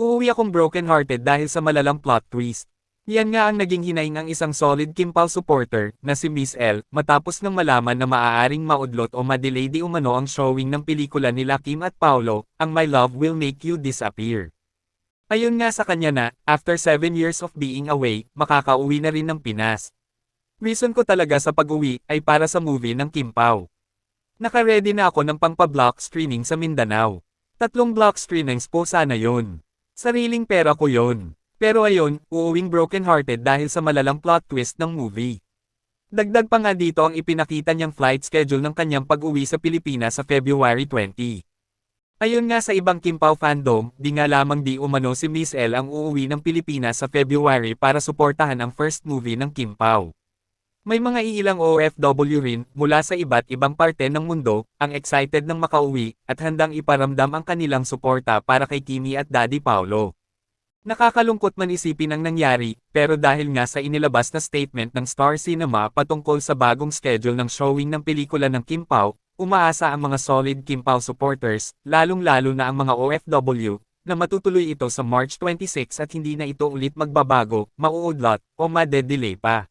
Uuwi akong broken-hearted dahil sa malalang plot twist. Yan nga ang naging hinaing ang isang solid Kim Pao supporter, na si Miss L, matapos nang malaman na maaaring maudlot o madelay di umano ang showing ng pelikula nila Kim at Paolo, ang My Love Will Make You Disappear. Ayon nga sa kanya na, after 7 years of being away, makakauwi na rin ng Pinas. Reason ko talaga sa pag-uwi ay para sa movie ng Kim Pao. Naka-ready na ako ng pangpa-block screening sa Mindanao. Tatlong block screenings po sana yon. Sariling pera ko yon. Pero ayon, uuwing broken-hearted dahil sa malalang plot twist ng movie. Dagdag pa nga dito ang ipinakita niyang flight schedule ng kanyang pag-uwi sa Pilipinas sa February 20. Ayon nga sa ibang Kim Pao fandom, di nga lamang di umano si Miss L ang uuwi ng Pilipinas sa February para suportahan ang first movie ng Kim Pao. May mga iilang OFW rin, mula sa iba't ibang parte ng mundo, ang excited ng makauwi, at handang iparamdam ang kanilang suporta para kay Kimi at Daddy Paolo. Nakakalungkot man isipin ang nangyari, pero dahil nga sa inilabas na statement ng Star Cinema patungkol sa bagong schedule ng showing ng pelikula ng Kim Pao, umaasa ang mga solid Kim Pao supporters, lalong-lalo na ang mga OFW, na matutuloy ito sa March 26 at hindi na ito ulit magbabago, mauudlot, o madedelay pa.